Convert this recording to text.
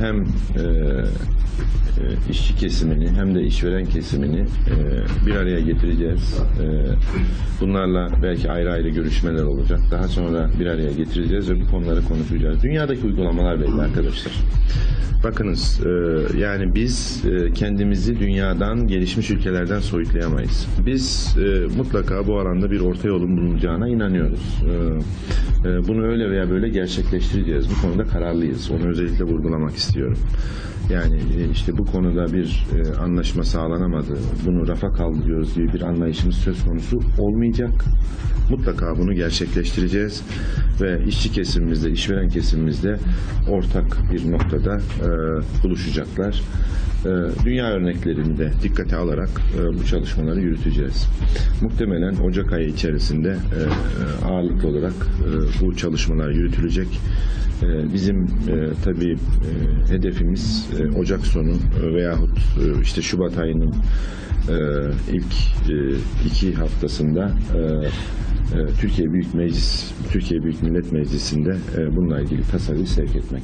Hem e, e, işçi kesimini hem de işveren kesimini e, bir araya getireceğiz. E, bunlarla belki ayrı ayrı görüşmeler olacak. Daha sonra bir araya getireceğiz ve bu konuları konuşacağız. Dünyadaki uygulamalar belli arkadaşlar. Bakınız e, yani biz e, kendimizi dünyadan gelişmiş ülkelerden soyutlayamayız. Biz e, mutlaka bu alanda bir orta yolun bulunacağına inanıyoruz. E, bunu öyle veya böyle gerçekleştireceğiz. Bu konuda kararlıyız. Onu özellikle vurgulamak istiyorum. Yani e, işte bu konuda bir e, anlaşma sağlanamadı. Bunu rafa kaldırıyoruz gibi bir anlayışımız söz konusu olmayacak. Mutlaka bunu gerçekleştireceğiz ve işçi kesimimizde, işveren kesimimizde ortak bir noktada e, buluşacaklar. E, dünya örneklerini de dikkate alarak e, bu çalışmaları yürüteceğiz. Muhtemelen Ocak ayı içerisinde e, e, ağırlıklı olarak bu çalışmalar yürütülecek. Bizim tabii hedefimiz Ocak sonu veyahut işte Şubat ayının ilk iki haftasında Türkiye Büyük Meclis, Türkiye Büyük Millet Meclisi'nde bununla ilgili tasarıyı sevk etmek.